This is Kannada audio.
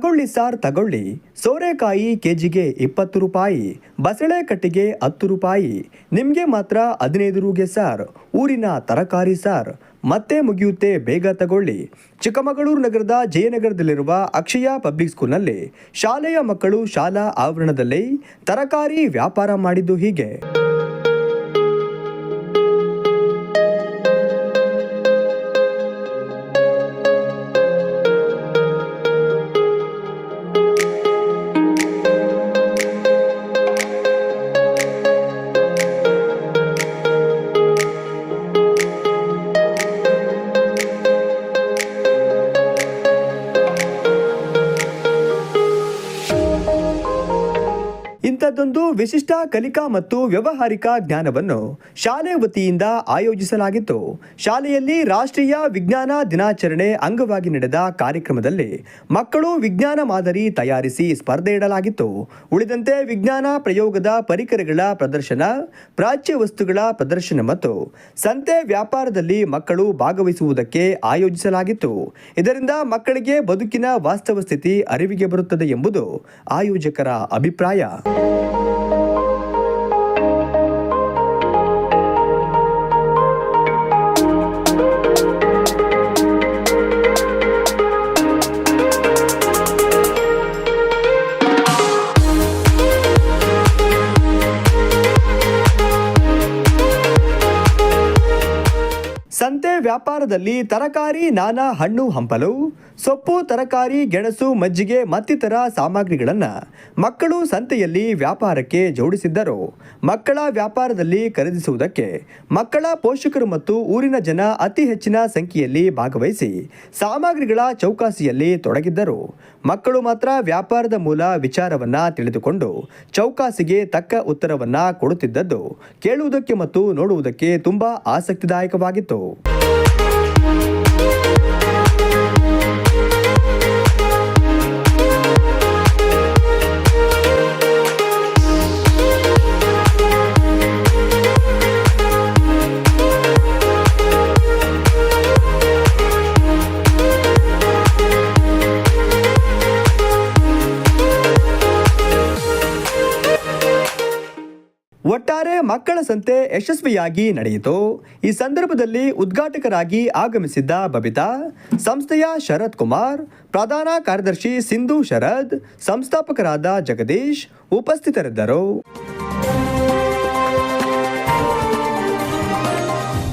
ತಗೊಳ್ಳಿ ಸಾರ್, ತಗೊಳ್ಳಿ. ಸೋರೆಕಾಯಿ ಕೆಜಿಗೆ ಇಪ್ಪತ್ತು ರೂಪಾಯಿ, ಬಸಳೆ ಕಟ್ಟಿಗೆ ಹತ್ತು ರೂಪಾಯಿ. ನಿಮಗೆ ಮಾತ್ರ ಹದಿನೈದು ರೂಗೆ ಸಾರ್. ಊರಿನ ತರಕಾರಿ ಸಾರ್. ಮತ್ತೆ ಮುಗಿಯುತ್ತೆ, ಬೇಗ ತಗೊಳ್ಳಿ. ಚಿಕ್ಕಮಗಳೂರು ನಗರದ ಜಯನಗರದಲ್ಲಿರುವ ಅಕ್ಷಯ ಪಬ್ಲಿಕ್ ಸ್ಕೂಲ್ನಲ್ಲಿ ಶಾಲೆಯ ಮಕ್ಕಳು ಶಾಲಾ ಆವರಣದಲ್ಲಿ ತರಕಾರಿ ವ್ಯಾಪಾರ ಮಾಡಿದ್ದು ಹೀಗೆ. ಇಂಥದ್ದೊಂದು ವಿಶಿಷ್ಟ ಕಲಿಕಾ ಮತ್ತು ವ್ಯವಹಾರಿಕ ಜ್ಞಾನವನ್ನು ಶಾಲೆ ವತಿಯಿಂದ ಆಯೋಜಿಸಲಾಗಿತ್ತು. ಶಾಲೆಯಲ್ಲಿ ರಾಷ್ಟ್ರೀಯ ವಿಜ್ಞಾನ ದಿನಾಚರಣೆ ಅಂಗವಾಗಿ ನಡೆದ ಕಾರ್ಯಕ್ರಮದಲ್ಲಿ ಮಕ್ಕಳು ವಿಜ್ಞಾನ ಮಾದರಿ ತಯಾರಿಸಿ ಸ್ಪರ್ಧೆ ಇಡಲಾಗಿತ್ತು. ಉಳಿದಂತೆ ವಿಜ್ಞಾನ ಪ್ರಯೋಗದ ಪರಿಕರಗಳ ಪ್ರದರ್ಶನ, ಪ್ರಾಚ್ಯ ವಸ್ತುಗಳ ಪ್ರದರ್ಶನ ಮತ್ತು ಸಂತೆ ವ್ಯಾಪಾರದಲ್ಲಿ ಮಕ್ಕಳು ಭಾಗವಹಿಸುವುದಕ್ಕೆ ಆಯೋಜಿಸಲಾಗಿತ್ತು. ಇದರಿಂದ ಮಕ್ಕಳಿಗೆ ಬದುಕಿನ ವಾಸ್ತವ ಸ್ಥಿತಿ, ಅರಿವಿಗೆ ಬರುತ್ತದೆ ಎಂಬುದು ಆಯೋಜಕರ ಅಭಿಪ್ರಾಯ. ಸಂತೆ ವ್ಯಾಪಾರದಲ್ಲಿ ತರಕಾರಿ, ನಾನಾ ಹಣ್ಣು ಹಂಪಲು, ಸೊಪ್ಪು, ತರಕಾರಿ, ಗೆಣಸು, ಮಜ್ಜಿಗೆ, ಮತ್ತಿತರ ಸಾಮಗ್ರಿಗಳನ್ನು ಮಕ್ಕಳು ಸಂತೆಯಲ್ಲಿ ವ್ಯಾಪಾರಕ್ಕೆ ಜೋಡಿಸಿದ್ದರು. ಮಕ್ಕಳ ವ್ಯಾಪಾರದಲ್ಲಿ ಖರೀದಿಸುವುದಕ್ಕೆ ಮಕ್ಕಳ ಪೋಷಕರು ಮತ್ತು ಊರಿನ ಜನ ಅತಿ ಹೆಚ್ಚಿನ ಸಂಖ್ಯೆಯಲ್ಲಿ ಭಾಗವಹಿಸಿ ಸಾಮಗ್ರಿಗಳ ಚೌಕಾಸಿಯಲ್ಲಿ ತೊಡಗಿದ್ದರು. ಮಕ್ಕಳು ಮಾತ್ರ ವ್ಯಾಪಾರದ ಮೂಲ ವಿಚಾರವನ್ನ ತಿಳಿದುಕೊಂಡು ಚೌಕಾಸಿಗೆ ತಕ್ಕ ಉತ್ತರವನ್ನ ಕೊಡುತ್ತಿದ್ದದ್ದು ಕೇಳುವುದಕ್ಕೆ ಮತ್ತು ನೋಡುವುದಕ್ಕೆ ತುಂಬಾ ಆಸಕ್ತಿದಾಯಕವಾಗಿತ್ತು. Thank you. ಒಟ್ಟಾರೆ ಮಕ್ಕಳ ಸಂತೆ ಯಶಸ್ವಿಯಾಗಿ ನಡೆಯಿತು. ಈ ಸಂದರ್ಭದಲ್ಲಿ ಉದ್ಘಾಟಕರಾಗಿ ಆಗಮಿಸಿದ್ದ ಬಬಿತಾ, ಸಂಸ್ಥೆಯ ಶರತ್ ಕುಮಾರ್, ಪ್ರಧಾನ ಕಾರ್ಯದರ್ಶಿ ಸಿಂಧು ಶರದ್ ಸಂಸ್ಥಾಪಕರಾದ ಜಗದೀಶ್ ಉಪಸ್ಥಿತರಿದ್ದರು.